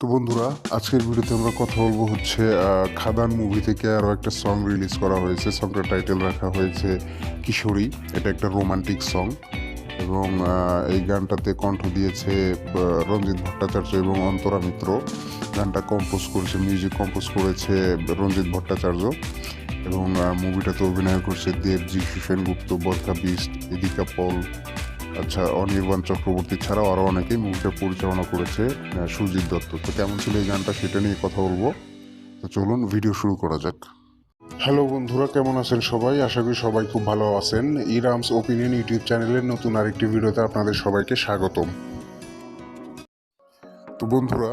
তো বন্ধুরা, আজকের ভিডিওতে আমরা কথা বলব হচ্ছে খাদান মুভি থেকে আরও একটা সং রিলিজ করা হয়েছে। সংটার টাইটেল রাখা হয়েছে কিশোরী। এটা একটা রোমান্টিক সং এবং এই গানটাতে কণ্ঠ দিয়েছে রঞ্জিত ভট্টাচার্য এবং অন্তরা মিত্র। গানটা কম্পোজ করেছে মিউজিক কম্পোজ করেছে রঞ্জিত ভট্টাচার্য এবং মুভিটাতে অভিনয় করছে দেবজি সেনগুপ্ত বরকা বিস্ট এদিকা পল আচ্ছা অনির্বাণ চক্রবর্তী ছাড়াও আরও অনেকেই মুভিটা পরিচালনা করেছে সুজিত দত্ত। তো কেমন ছিল এই গানটা সেটা নিয়ে কথা বলব। তো চলুন ভিডিও শুরু করা যাক। হ্যালো বন্ধুরা, কেমন আছেন সবাই? আশা করি সবাই খুব ভালো আছেন। ইরামস ওপিনিয়ন ইউটিউব চ্যানেলের নতুন আরেকটি ভিডিওতে আপনাদের সবাইকে স্বাগতম। তো বন্ধুরা,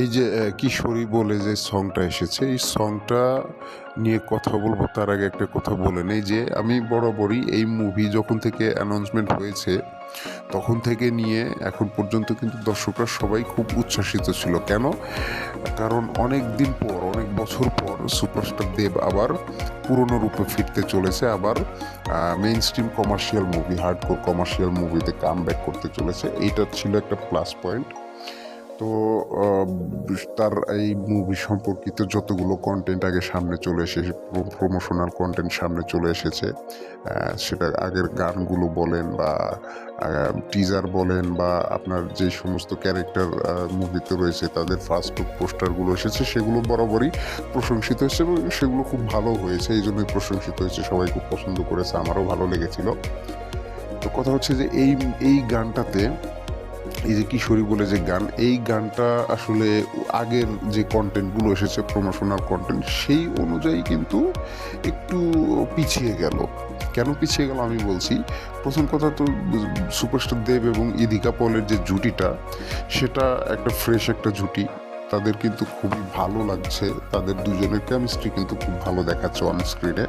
এই যে কিশোরী বলে যে সংটা এসেছে, এই সংটা নিয়ে কথা বলব, তার আগে একটা কথা বলে নেই যে, আমি বরাবরই এই মুভি যখন থেকে অ্যানাউন্সমেন্ট হয়েছে, তখন থেকে নিয়ে এখন পর্যন্ত কিন্তু দর্শকরা সবাই খুব উচ্ছ্বাসিত ছিল। কেন? কারণ অনেক দিন পর, অনেক বছর পর সুপারস্টার দেব আবার পুরনো রূপে ফিরতে চলেছে, আবার mainstream commercial movie hardcore commercial মুভিতে কাম ব্যাক করতে চলেছে। এইটা ছিল একটা প্লাস পয়েন্ট তো তার এই মুভি সম্পর্কিত যতগুলো কন্টেন্ট আগে সামনে চলে এসেছে প্রমোশনাল কন্টেন্ট সামনে চলে এসেছে সেটা আগের গানগুলো বলেন বা টিজার বলেন বা আপনার যে সমস্ত ক্যারেক্টার মুভিতে রয়েছে, তাদের ফার্স্ট লুক পোস্টারগুলো এসেছে, সেগুলো বরাবরই প্রশংসিত হয়েছে এবং সেগুলো খুব ভালো হয়েছে, এই জন্যই প্রশংসিত হয়েছে, সবাই খুব পছন্দ করেছে, আমারও ভালো লেগেছিল। তো কথা হচ্ছে যে এই এই গানটাতে এই যে কিশোরী বলে যে গান, এই গানটা আসলে আগের যে কন্টেন্টগুলো এসেছে প্রমোশনাল কন্টেন্ট সেই অনুযায়ী কিন্তু একটু পিছিয়ে গেল। কেন পিছিয়ে গেল আমি বলছি, প্রথম কথা তো সুপারস্টার দেব এবং ইদিকা পলের যে জুটিটা, সেটা একটা ফ্রেশ একটা জুটি। তাদের কিন্তু খুবই ভালো লাগছে। তাদের দুজনের কেমিস্ট্রি কিন্তু খুব ভালো দেখাচ্ছে অন স্ক্রিনে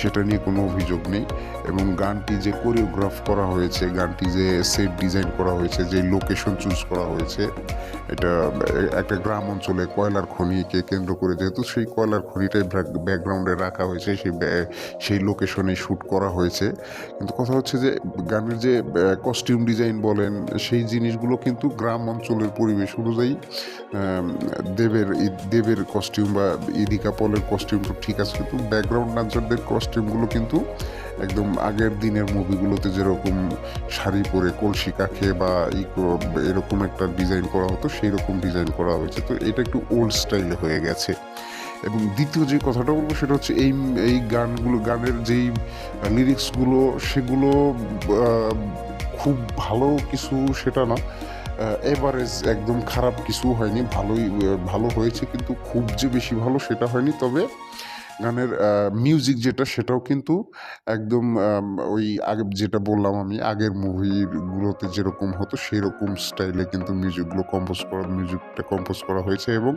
সেটা নিয়ে কোনো অভিযোগ নেই। এবং গানটি যে কোরিওগ্রাফ করা হয়েছে, গানটি যে সেট ডিজাইন করা হয়েছে, যে লোকেশন চুজ করা হয়েছে, এটা একটা গ্রাম অঞ্চলে কয়লার খনিকে কেন্দ্র করে, যেহেতু সেই কয়লার খনিটাই ব্যাকগ্রাউন্ডে রাখা হয়েছে, সেই সেই লোকেশনে শ্যুট করা হয়েছে। কিন্তু কথা হচ্ছে যে, গানের যে কস্টিউম ডিজাইন বলেন, সেই জিনিসগুলো কিন্তু গ্রাম অঞ্চলের পরিবেশ অনুযায়ী দেবের দেবের কস্টিউম বা ইদিকা পলের কস্টিউম তো ঠিক আছে, কিন্তু ব্যাকগ্রাউন্ড ডান্সারদের কস্টিউমগুলো কিন্তু একদম আগের দিনের মুভিগুলোতে যেরকম শাড়ি পরে কলসি কাখে বা এরকম একটা ডিজাইন করা হতো সেই রকম ডিজাইন করা হয়েছে। তো এটা একটু ওল্ড স্টাইলে হয়ে গেছে। এবং দ্বিতীয় যে কথাটা বলব সেটা হচ্ছে এই এই গানগুলো, গানের যেই লিরিক্সগুলো সেগুলো খুব ভালো কিছু সেটা না। এভারেজ একদম খারাপ কিছু হয়নি, ভালোই, ভালো হয়েছে, কিন্তু খুব যে বেশি ভালো সেটা হয়নি, তবে গানের মিউজিক যেটা, সেটাও কিন্তু একদম ওই আগে যেটা বললাম আমি, আগের মুভিগুলোতে যেরকম হতো সেই রকম স্টাইলে কিন্তু মিউজিকগুলো কম্পোজ করা মিউজিকটা কম্পোজ করা হয়েছে এবং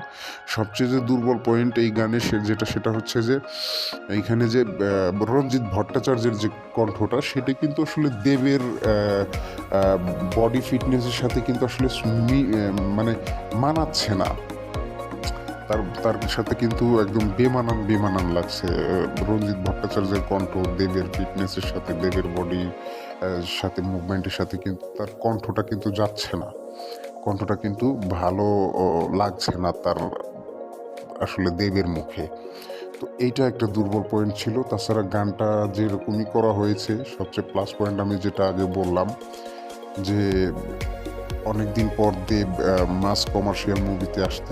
সবচেয়ে যে দুর্বল পয়েন্ট এই গানে সে, যেটা, সেটা হচ্ছে যে, এইখানে যে রঞ্জিত ভট্টাচার্যের যে কণ্ঠটা, সেটা কিন্তু আসলে দেবের বডি ফিটনেসের সাথে কিন্তু আসলে মানে মানাচ্ছে না। তার তার সাথে কিন্তু একদম বেমানান বেমানান লাগছে। রঞ্জিত ভট্টাচার্যের কণ্ঠ, দেবের ফিটনেসের সাথে, দেবের বডি সাথে মুভমেন্টের সাথে কিন্তু তার কণ্ঠটা কিন্তু যাচ্ছে না। কণ্ঠটা কিন্তু ভালো লাগছে না তার আসলে দেবের মুখে। তো এইটা একটা দুর্বল পয়েন্ট ছিল। তাছাড়া গানটা যেরকমই করা হয়েছে, সবচেয়ে প্লাস পয়েন্ট আমি যেটা আগে বললাম যে অনেকদিন পর দেব মাস কমার্শিয়াল মুভিতে আসতে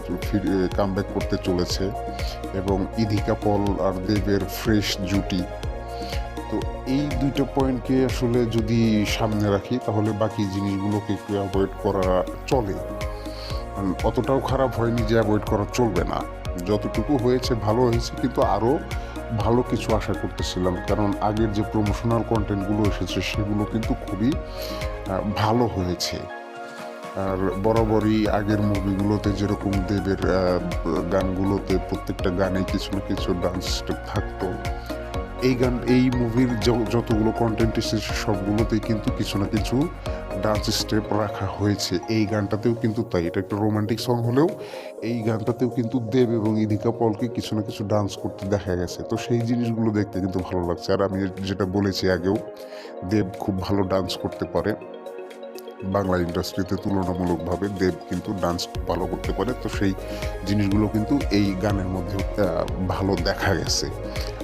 কাম ব্যাক করতে চলেছে এবং ইধিকা পল আর দেবের ফ্রেশ জুটি। তো এই দুইটা পয়েন্টকে আসলে যদি সামনে রাখি, তাহলে বাকি জিনিসগুলোকে একটু অ্যাভয়েড করা চলে। অতটাও খারাপ হয়নি যে অ্যাভয়েড করা চলবে না। যতটুকু হয়েছে ভালো হয়েছে, কিন্তু আরও ভালো কিছু আশা করতেছিলাম। কারণ আগের যে প্রমোশনাল কন্টেন্টগুলো এসেছে, সেগুলো কিন্তু খুবই ভালো হয়েছে। আর বরাবরই আগের মুভিগুলোতে যেরকম দেবের গানগুলোতে প্রত্যেকটা গানে কিছু না কিছু ডান্স স্টেপ থাকতো। এই গান, এই মুভির যতগুলো কন্টেন্ট এসেছে সবগুলোতেই কিন্তু কিছু না কিছু ডান্স স্টেপ রাখা হয়েছে। এই গানটাতেও কিন্তু তাই, এটা একটা রোমান্টিক সং হলেও এই গানটাতেও কিন্তু দেব এবং ইদিকা পলকে কিছু না কিছু ডান্স করতে দেখা গেছে। তো সেই জিনিসগুলো দেখতে কিন্তু ভালো লাগছে। আর আমি যেটা বলেছি আগেও, দেব খুব ভালো ডান্স করতে পারে। বাংলা ইন্ডাস্ট্রিতে তুলনামূলকভাবে দেব কিন্তু ডান্স ভালো করতে পারে। তো সেই জিনিসগুলো কিন্তু এই গানের মধ্যে ভালো দেখা গেছে।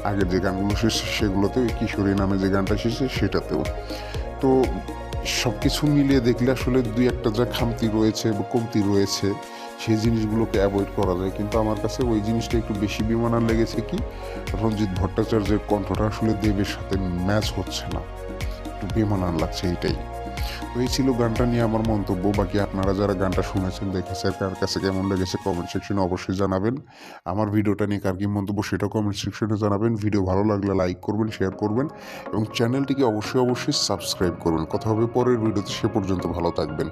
আগের যে গানগুলো এসেছে সেগুলোতেও কিশোরী নামে যে গানটা এসেছে, সেটাতেও। তো সব কিছু মিলিয়ে দেখলে আসলে দুই একটা যা খামতি রয়েছে বা কমতি রয়েছে, সেই জিনিসগুলোকে অ্যাভয়েড করা যায়। কিন্তু আমার কাছে ওই জিনিসটা একটু বেশি বিমানার লেগেছে কি, রঞ্জিত ভট্টাচার্যের কণ্ঠটা আসলে দেবের সাথে ম্যাচ হচ্ছে না। একটু বেমানান লাগছে এইটাই। তো এই ছিল গানটা নিয়ে আমার মন্তব্য। বাকি আপনারা যারা গানটা শুনেছেন, দেখেছেন, কার কাছে কেমন লেগেছে কমেন্ট সেকশনে অবশ্যই জানাবেন। আমার ভিডিওটা নিয়ে কার কি মন্তব্য সেটা কমেন্ট সেকশনে জানাবেন। ভিডিও ভালো লাগলে লাইক করবেন শেয়ার করবেন এবং চ্যানেলটিকে অবশ্যই অবশ্যই সাবস্ক্রাইব করবেন কথা হবে পরের ভিডিওতে, সে পর্যন্ত ভালো থাকবেন।